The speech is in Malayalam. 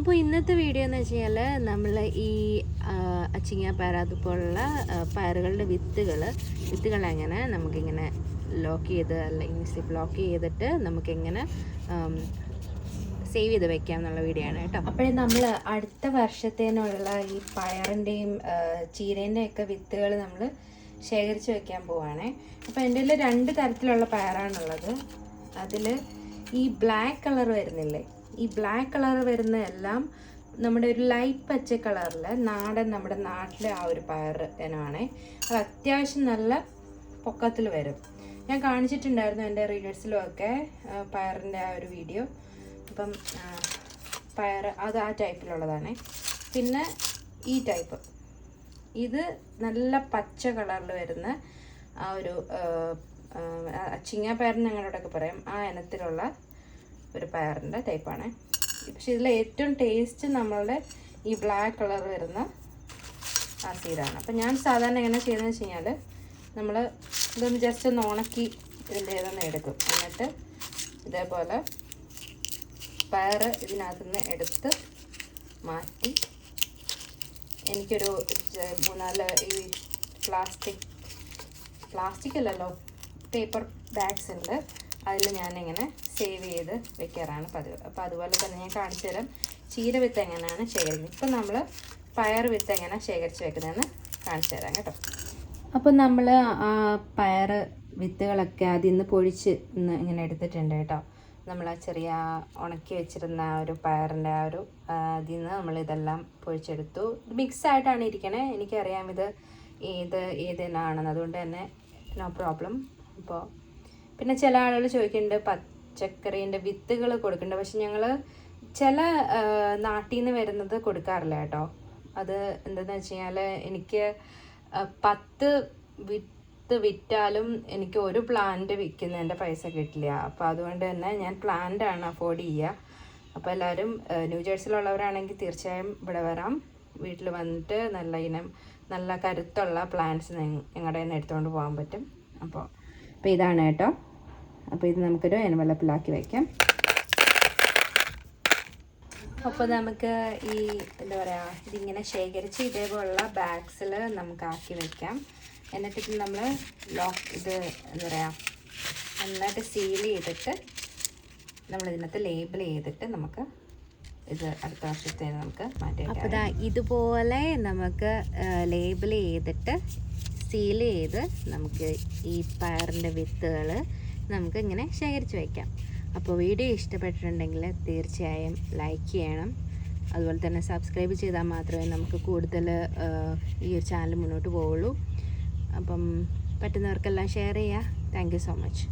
അപ്പോൾ ഇന്നത്തെ വീഡിയോ എന്ന് വെച്ച് കഴിഞ്ഞാൽ നമ്മൾ ഈ ആ, അച്ചിങ്ങ പയർ അതുപോലുള്ള പയറുകളുടെ വിത്തുകൾ വിത്തുകൾ എങ്ങനെ നമുക്കിങ്ങനെ ലോക്ക് ചെയ്ത് അല്ലെങ്കിൽ ലോക്ക് ചെയ്തിട്ട് നമുക്കെങ്ങനെ സേവ് ചെയ്ത് വെക്കാം എന്നുള്ള വീഡിയോ ആണ് കേട്ടോ. അപ്പോഴേ നമ്മൾ അടുത്ത വർഷത്തേനുള്ള ഈ പയറിന്റെയും ചീരേന്റെയും ഒക്കെ വിത്തുകൾ നമ്മൾ ശേഖരിച്ച് വെക്കാൻ പോവാണേ. അപ്പോൾ എന്റെ രണ്ട് തരത്തിലുള്ള പയറാണുള്ളത്. അതിൽ ഈ ബ്ലാക്ക് കളർ വരുന്നില്ലേ? ഈ ബ്ലാക്ക് കളർ വരുന്ന എല്ലാം നമ്മുടെ ഒരു ലൈറ്റ് പച്ച കളറിൽ നാടൻ നമ്മുടെ നാട്ടിലെ ആ ഒരു പയർ ഇനമാണേ. അത് അത്യാവശ്യം നല്ല പൊക്കത്തിൽ വരും. ഞാൻ കാണിച്ചിട്ടുണ്ടായിരുന്നു എന്റെ റീഡേഴ്സിലും ഒക്കെ പയറിന്റെ ആ ഒരു വീഡിയോ അപ്പം പയർ അത് ആ ടൈപ്പിലുള്ളതാണ് പിന്നെ ഈ ടൈപ്പ് ഇത് നല്ല പച്ച കളറിൽ വരുന്ന ആ ഒരു ചിങ്ങ പയറിന് ഞങ്ങളോടൊക്കെ പറയും ആ ഇനത്തിലുള്ള ഒരു പയറിന്റെ ടൈപ്പാണ്. പക്ഷെ ഇതിൽ ഏറ്റവും ടേസ്റ്റ് നമ്മളുടെ ഈ ബ്ലാക്ക് കളർ വരുന്ന ആ സീഡാണ് അപ്പം ഞാൻ സാധാരണ എങ്ങനെ ചെയ്യുന്നത് വെച്ച് കഴിഞ്ഞാൽ നമ്മൾ ഇതൊന്ന് ജസ്റ്റ് ഒന്ന് ഉണക്കി ഇതിന്റെ ഇതൊന്ന് എടുക്കും. എന്നിട്ട് ഇതേപോലെ പയർ ഇതിനകത്തുനിന്ന് എടുത്ത് മാറ്റി എനിക്കൊരു മൂന്നാൽ ഈ പ്ലാസ്റ്റിക് പ്ലാസ്റ്റിക് അല്ലല്ലോ പേപ്പർ ബാഗ്സ് ഉണ്ട്. അതിൽ ഞാനിങ്ങനെ സേവ് ചെയ്ത് വെക്കാറാണ് പതിവ്. അപ്പോൾ അതുപോലെ തന്നെ ഞാൻ കാണിച്ചു തരാം ചീര വിത്ത് എങ്ങനെയാണ് ശേഖരിക്കുന്നത്. ഇപ്പം നമ്മൾ പയർ വിത്ത് എങ്ങനെ ശേഖരിച്ച് വെക്കുന്നതെന്ന് കാണിച്ചു തരാം കേട്ടോ. അപ്പോൾ നമ്മൾ പയർ വിത്തുകളൊക്കെ അതിൽ നിന്ന് പൊഴിച്ച് ഇങ്ങനെ എടുത്തിട്ടുണ്ട് കേട്ടോ. നമ്മൾ ആ ചെറിയ ഉണക്കി വെച്ചിരുന്ന ആ ഒരു പയറിന്റെ ആ ഒരു അതിൽ നിന്ന് നമ്മൾ ഇതെല്ലാം പൊഴിച്ചെടുത്തു. മിക്സ് ആയിട്ടാണ് ഇരിക്കണേ. എനിക്കറിയാം ഇത് ഏത് ഏതിനാണെന്ന്. അതുകൊണ്ട് തന്നെ നോ പ്രോബ്ലം അപ്പോൾ പിന്നെ ചില ആളുകൾ ചോദിക്കുന്നുണ്ട് പച്ചക്കറീന്റെ വിത്തുകൾ കൊടുക്കുന്നുണ്ട്. പക്ഷെ ഞങ്ങൾ ചില നാട്ടിൽ നിന്ന് വരുന്നത് കൊടുക്കാറില്ല കേട്ടോ. അത് എന്താണെന്ന് വെച്ച് കഴിഞ്ഞാൽ എനിക്ക് പത്ത് വിത്ത് വിറ്റാലും എനിക്ക് ഒരു പ്ലാന്റ് വിൽക്കുന്നതിന്റെ പൈസ കിട്ടില്ല. അപ്പോൾ അതുകൊണ്ട് തന്നെ ഞാൻ പ്ലാന്റ് ആണ് അഫോർഡ് ചെയ്യുക. അപ്പോൾ എല്ലാവരും ന്യൂ ജേഴ്സിലുള്ളവരാണെങ്കിൽ തീർച്ചയായും ഇവിടെ വരാം. വീട്ടിൽ വന്നിട്ട് നല്ല ഇനം നല്ല കരുത്തുള്ള പ്ലാന്റ്സ് ഞങ്ങളുടെ നിന്ന് എടുത്തുകൊണ്ട് പോകാൻ പറ്റും. അപ്പോൾ അപ്പോൾ ഇതാണ് കേട്ടോ. അപ്പോൾ ഇത് നമുക്കൊരു എൻവലപ്പിലാക്കി വയ്ക്കാം അപ്പോൾ നമുക്ക് ഈ എന്താ പറയുക ഇതിങ്ങനെ ശേഖരിച്ച് ഇതേപോലുള്ള ബാഗ്സിൽ നമുക്ക് ആക്കി വെക്കാം. എന്നിട്ട് ഇത് നമ്മൾ ലോക്ക് ഇത് എന്താ പറയുക നന്നായിട്ട് സീൽ ചെയ്തിട്ട് നമ്മൾ ഇതിനകത്ത് ലേബിൾ ചെയ്തിട്ട് നമുക്ക് ഇത് അടുത്ത വർഷത്തെ നമുക്ക് മാറ്റി അപ്പോൾ ഇതാ ഇതുപോലെ നമുക്ക് ലേബിൾ ചെയ്തിട്ട് സീൽ ചെയ്ത് നമുക്ക് ഈ പയറിന്റെ വിത്തുകൾ നമുക്ക് ഇങ്ങനെ ശേഖരിച്ച് വയ്ക്കാം. അപ്പോൾ വീഡിയോ ഇഷ്ടപ്പെട്ടിട്ടുണ്ടെങ്കിൽ തീർച്ചയായും ലൈക്ക് ചെയ്യണം. അതുപോലെ തന്നെ സബ്സ്ക്രൈബ് ചെയ്താൽ മാത്രമേ നമുക്ക് കൂടുതൽ ഈ ഒരു ചാനൽ മുന്നോട്ട് പോവുള്ളൂ. അപ്പം പറ്റുന്നവർക്കെല്ലാം ഷെയർ ചെയ്യുക. Thank so much